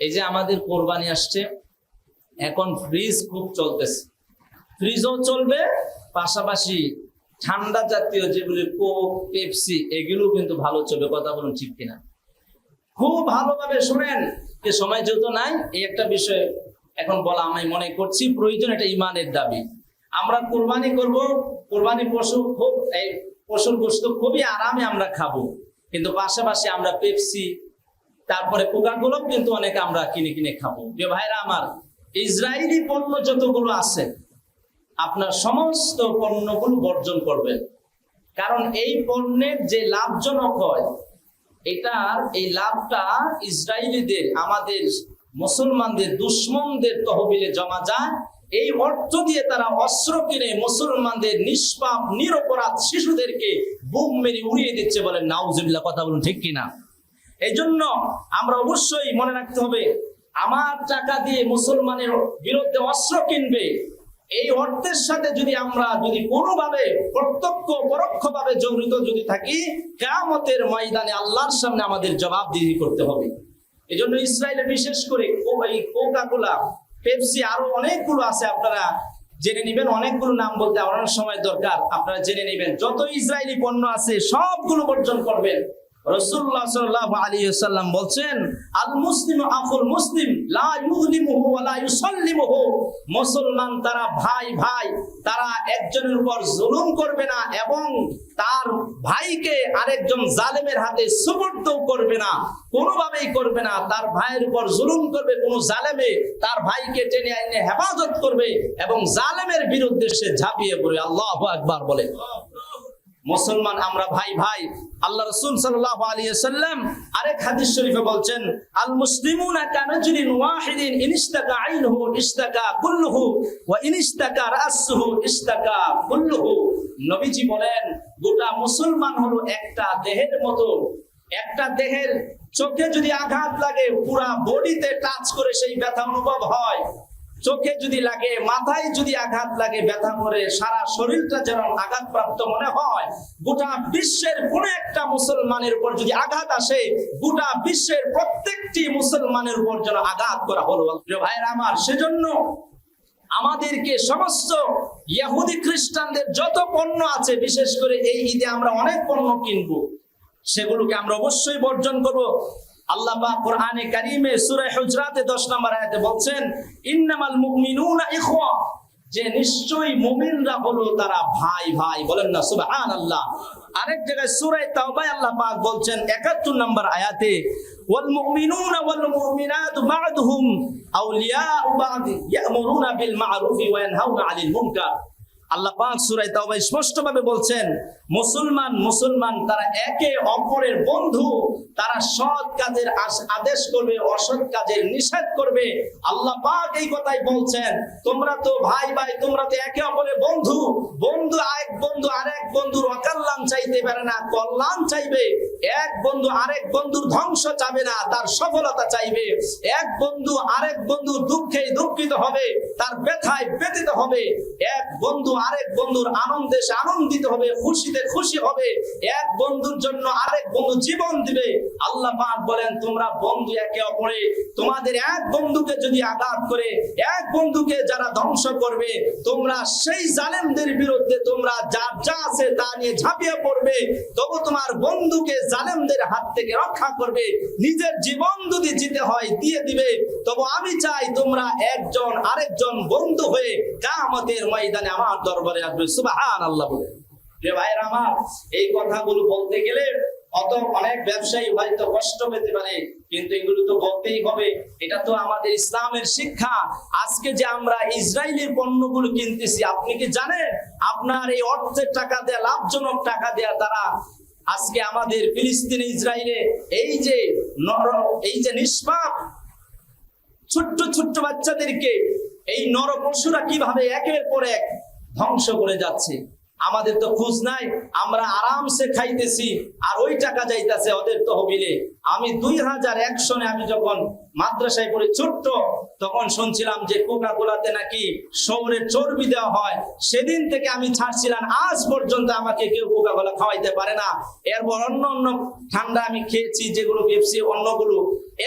এই যে আমাদের কোরবানি আসছে, এখন ফ্রিজ খুব চলতেছে। ফ্রিজও চলবে, পাশাপাশি ঠান্ডা জাতীয় যেগুলি কোক, পেপসি, এগুলো কিন্তু ভালো চলবে, কথা বলুন ঠিক কিনা। খুব ভালোভাবে শোনেন যে সময় যেহেতু নাই, এই একটা বিষয় এখন বলা আমি মনে করছি, প্রয়োজন এটা ইমানের দাবি। আমরা কোরবানি করব, কোরবানি পশু খুব, এই পশুর গোস্ত খুবই আরামে আমরা খাব। কিন্তু পাশাপাশি আমরা পেপসি তারপরে কোকাগুলো কিন্তু অনেক আমরা কিনে কিনে খাব। যে ভাইরা আমার, ইসরায়েলি পণ্য যতগুলো আছে, আপনার সমস্ত পণ্যগুলো বর্জন করবেন। কারণ এই পণ্যের যে লাভজনক হয় এটার এই লাভটা ইসরায়েলিদের, আমাদের মুসলমানদের, দুশ্মনদের তহবিলে জমা যায়। এই অর্থ দিয়ে তারা অস্ত্র কিনে মুসলমানদের নিষ্পাপ, নিরপরাধ শিশুদেরকে বুম মেরে উড়িয়ে দিচ্ছে বলেন নাউজুবিল্লাহ, কথা বলুন ঠিক কিনা? এই জন্য আমরা অবশ্যই মনে রাখতে হবে, আমার টাকা দিয়ে মুসলমানের বিরুদ্ধে অস্ত্র কিনবে, এই অর্থের সাথে যদি আমরা যদি কোনোভাবে প্রত্যক্ষ পরোক্ষভাবে জড়িত যদি থাকি, কেয়ামতের ময়দানে আল্লাহর সামনে আমাদের জবাব জবাবদিহি করতে হবে। এই জন্য ইসরায়েলে বিশেষ করে কোকা কোলা পেপসি আরও অনেকগুলো আছে, আপনারা জেনে নেবেন, অনেকগুলো নাম বলতে আমার সময় দরকার, আপনারা জেনে নেবেন, যত ইসরায়েলি পণ্য আছে সবগুলো বর্জন করবেন। তারা ভাইকে আরেকজন জালেমের হাতে করবে না, কোনোভাবেই করবে না। তার ভাইয়ের উপর জুলুম করবে, কোন জালেমে তার ভাইকে টেনে আইনে হেফাজত করবে এবং জালেমের বিরুদ্ধে সে ঝাঁপিয়ে পড়বে আল্লাহ আকবার বলে। মুসলমান আমরা ভাই ভাই, আল্লাহ রসুল আলাইহি সাল্লাম আরেক হাদিস শরীফে বলছেন, আল কুল্লুহু। নবীজি বলেন, গোটা মুসলমান হলো একটা দেহের মতো। একটা দেহের চোখে যদি আঘাত লাগে, পুরা বডিতে টাচ করে সেই ব্যথা অনুভব হয়। চোখে যদি লাগে, মাথায় যদি আঘাত লাগে, ব্যথা করে, সারা শরীরটা যেন আঘাতপ্রাপ্ত মনে হয়, গোটা বিশ্বের কোন একটা মুসলমানের উপর যদি আঘাত আসে, গোটা বিশ্বের প্রত্যেকটি মুসলমানের উপর যেন আঘাত করা হলো। ভাইয়ের আমার, সেজন্য আমাদেরকে সমস্ত ইয়াহুদি খ্রিস্টানদের যত পণ্য আছে, বিশেষ করে এই ঈদে আমরা অনেক পণ্য কিনবো, সেগুলোকে আমরা অবশ্যই বর্জন করব। আল্লাহ পাক কোরআনে কারীমে সূরা হুজরাতে 10 নম্বর আয়াতে বলছেন, ইন্নামাল মুমিনুনা ইখওয়া। যে নিশ্চয়ই মুমিনরা হলো তারা ভাই ভাই। বলেন না, সুবহানাল্লাহ। আরেক জায়গায় সূরা তাওবায় আল্লাহ পাক বলছেন 71 নম্বর আয়াতে, ওয়াল মুমিনুনা ওয়াল মুমিনাতু বা'দুহুম, আউলিয়াউ বা'দ ইয়া'মুরুনা বিল মা'রুফি ওয়া ইয়ানহাউনা 'আনিল মুনকার। আল্লাহ পাক সূরা তাওবা স্পষ্টভাবে বলছেন, মুসলমান মুসলমান, তারা একে অপরের বন্ধু, তারা সৎ কাজের আদেশ করবে, অসৎ কাজের নিষেধ করবে। আল্লাহ পাক এই কথাই বলছেন, তোমরা তো ভাই ভাই, তোমরা তো একে অপরের বন্ধু। বন্ধু এক বন্ধু, আরেক বন্ধুর অকল্যাণ চাইতে পারে না, কল্যাণ চাইবে। এক বন্ধু আরেক বন্ধুর ধ্বংস চাবে না, তার সফলতা চাইবে। এক বন্ধু আরেক বন্ধু দুঃখিত হবে, তার ব্যথায় ব্যথিত হবে, এক বন্ধু আরেক বন্ধুর আনন্দে সে আনন্দিত হবে, খুশিতে খুশি হবে, এক বন্ধুর জন্য আরেক বন্ধু জীবন দিবে। আল্লাহ পাক বলেন, তোমরা বন্ধু একে অপরে, তোমাদের এক বন্ধুকে যদি আঘাত করে, এক বন্ধুকে যারা ধ্বংস করবে, তোমরা সেই জালেমদের বিরুদ্ধে, তোমরা যা যা আছে তা নিয়ে ঝাঁপিয়ে পড়বে। তবু তোমার বন্ধুকে জালেমদের হাত থেকে রক্ষা করবে, নিজের জীবন যদি জিতে হয়, দিয়ে দিবে। তবু আমি চাই তোমরা একজন আরেকজন বন্ধু হয়ে কামতের ময়দানে আমার দরবারে আসবে। সুবাহান আল্লাহ বলে ভাইয়ের আমার, এই কথাগুলো বলতে গেলে অত অনেক ব্যবসায়ী হয়তো কষ্ট পেতে পারে, কিন্তু এগুলো তো বলতেই হবে। এটা তো আমাদের ইসলামের শিক্ষা। আজকে যে আমরা ইসরায়েলের পণ্যগুলো কিনতেছি, আপনি কি জানেন? আপনার এই অর্থের টাকা দেয়া, লাভজনক টাকা দেয়া তারা আজকে আমাদের ফিলিস্তিনে, ইসরায়েলে এই যে নর, এই যে নিষ্পাপ ছোট্ট ছোট্ট বাচ্চাদেরকে এই নর পশুরা কীভাবে একের পর এক ধ্বংস করে যাচ্ছে? আমাদের তো খোঁজ নাই, আমরা আরামসে খাইতেছি, আর ওই টাকা যাইতেছে ওদের তহবিলে। আমি দুই হাজার এক সনে আমি যখন মাদ্রাসায় পড়ি ছোট্ট, তখন শুনছিলাম যে কোকা কোলাতে নাকি শহরের চর্বি দেওয়া হয়। সেদিন থেকে আমি ছাড়ছিলাম, আজ পর্যন্ত আমাকে কেউ কোকা কোলা খাওয়াইতে পারে না। এরপর অন্য অন্য ঠান্ডা আমি খেয়েছি, যেগুলো পেপসি, অন্যগুলো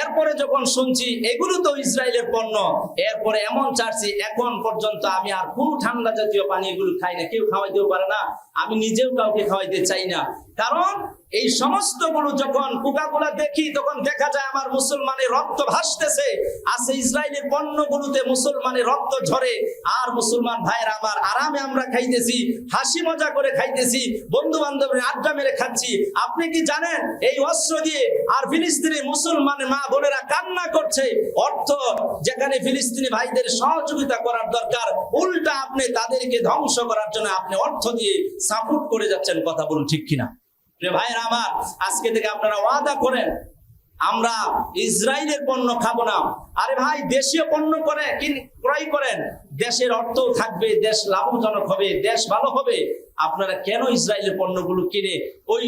এরপরে যখন শুনছি, এগুলো তো ইসরায়েলের পণ্য, এরপরে এমন চাচ্ছি এখন পর্যন্ত আমি আর কোন ঠান্ডা জাতীয় পানি এগুলো খাই না, কেউ খাওয়াইতেও পারে না, আমি নিজেও কাউকে খাওয়াইতে চাই না। কারণ এই সমস্তগুলো যখন কোকাকোলা দেখি, তখন দেখা যায় আমার মুসলমানের রক্ত ভাসতেছে আছে ইসরায়েলের পণ্যগুলোতে মুসলমানের রক্ত ঝরে, আর মুসলমান ভাইয়ের আমার আরামে আমরা খাইতেছি, হাসি মজা করে খাইতেছি বন্ধু বান্ধবের আড্ডা মেরে খাচ্ছি। আপনি কি জানেন, এই অস্ত্র দিয়ে আর ফিলিস্তিনি মুসলমানের মা বোনেরা কান্না করছে। অর্থ যেখানে ফিলিস্তিনি ভাইদের সহযোগিতা করার দরকার, উল্টা আপনি তাদেরকে ধ্বংস করার জন্য আপনি অর্থ দিয়ে সাপোর্ট করে যাচ্ছেন কথা বলুন ঠিক কিনা? ভাইয়েরা আমার, আজকে থেকে আপনারা ওয়াদা করেন, আমরা ইসরায়েলের পণ্য খাব না। আরে ভাই, দেশীয় পণ্য করে ক্রয় করেন। দেশের অর্থ থাকবে, দেশ লাভজনক হবে, দেশ ভালো হবে। আপনারা কেন ইসরায়েলের পণ্যগুলো কিনে ওই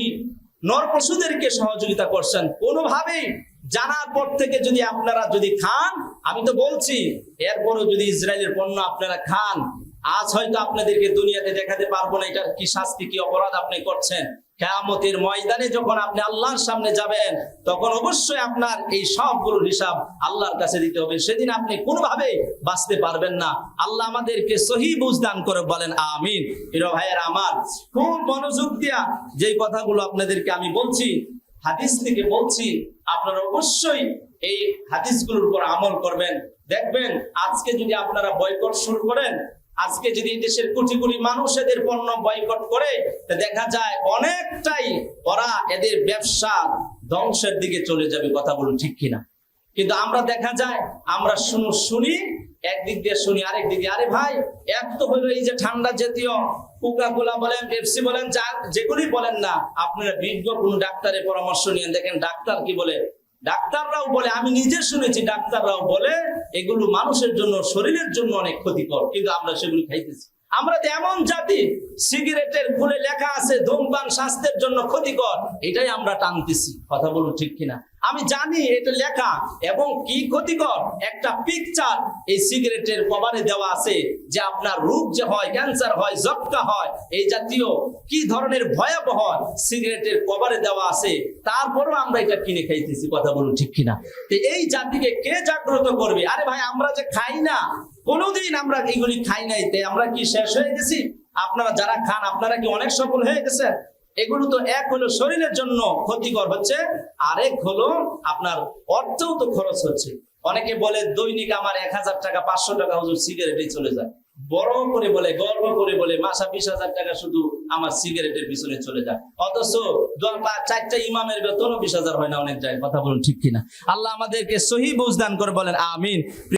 নরপশুদেরকে সহযোগিতা করছেন? কোনোভাবেই জানার পর থেকে যদি আপনারা যদি খান, আমি তো বলছি, এরপরও যদি ইসরায়েলের পণ্য আপনারা খান, আজ হয়তো আপনাদেরকে দুনিয়াতে দেখাতে পারব না এটার কি শাস্তি, কি অপরাধ আপনি করছেন। কেয়ামতের ময়দানে যখন আপনি আল্লাহর সামনে যাবেন, তখন অবশ্যই আপনার এই সবগুলোর হিসাব আল্লাহর কাছে দিতে হবে। সেদিন আপনি কোনোভাবে বাঁচতে পারবেন না। আল্লাহ আমাদেরকে সহি বুঝদান করে বলেন, আমিন। হিরো ভাইয়ের আমার, খুব মনোযোগ দিয়া যেই কথাগুলো আপনাদেরকে আমি বলছি হাদিস থেকে বলছি, আপনারা অবশ্যই এই হাদিসগুলোর উপর আমল করবেন। দেখবেন, আজকে যদি আপনারা বয়কট শুরু করেন, আজকে যদি দেশের কোটি কোটি মানুষ এদের পণ্য বয়কট করে দেখা যায় অনেকটাই ওরা এদের ব্যবসা ধ্বংসের দিকে চলে যাবে, কথা বলুন ঠিক কিনা। কিন্তু আমরা দেখা যায়, আমরা শুনো শুনি, একদিক দিয়ে শুনি আরেক দিক আরে ভাই, এক তো হলো এই যে ঠান্ডা জাতীয় বলেন যেগুলি বলেন না ডাক্তারের পরামর্শ নিয়ে ডাক্তাররাও বলে, আমি নিজে শুনেছি, ডাক্তাররাও বলে, এগুলো মানুষের জন্য, শরীরের জন্য অনেক ক্ষতিকর, কিন্তু আমরা সেগুলো খাইতেছি। আমরা তো এমন জাতি, সিগারেটের ফুলে লেখা আছে, ধূমপান, স্বাস্থ্যের জন্য ক্ষতিকর, এটাই আমরা টানতেছি, কথা বলুন ঠিক কিনা? আমি জানি এটা লেখা এবং কি ক্ষতিকর? একটা পিকচার এই সিগারেটের কভারে দেওয়া আছে যে আপনার রোগ যে হয় ক্যান্সার হয় যক্কা হয়, এই জাতীয় কি ধরনের ভয়াবহ সিগারেটের কভারে দেওয়া আছে, তারপরও আমরা এটা কিনে খাইতেছি, কথা বলুন ঠিক কিনা? তো এই জাতিকে কে জাগ্রত করবে? আরে ভাই, আমরা যে খাই না, কোনোদিন আমরা এগুলি খাই নাই। তাই আমরা কি শেষ হয়ে গেছি? আপনারা যারা খান, আপনারা কি অনেক সফল হয়ে গেছেন? এগুলো তো এক হলো শরীরের জন্য ক্ষতিকর হচ্ছে, আরেক হলো আপনার অর্থও তো খরচ হচ্ছে। অনেকে বলে দৈনিক আমার এক হাজার টাকা, পাঁচশো টাকা হুজুর সিগারেটে চলে যায়। বড় করে বলে, গর্ব করে বলে, মাসা বিশ হাজার টাকা শুধু আমার সিগারেটের পিছনে চলে যায়। অথচ চারটা ইমামের বেতনও বিশ হাজার হয় না অনেক যায় কথা বলুন ঠিক কিনা। আল্লাহ আমাদেরকে সহি বুঝদান করে বলেন, আমিন।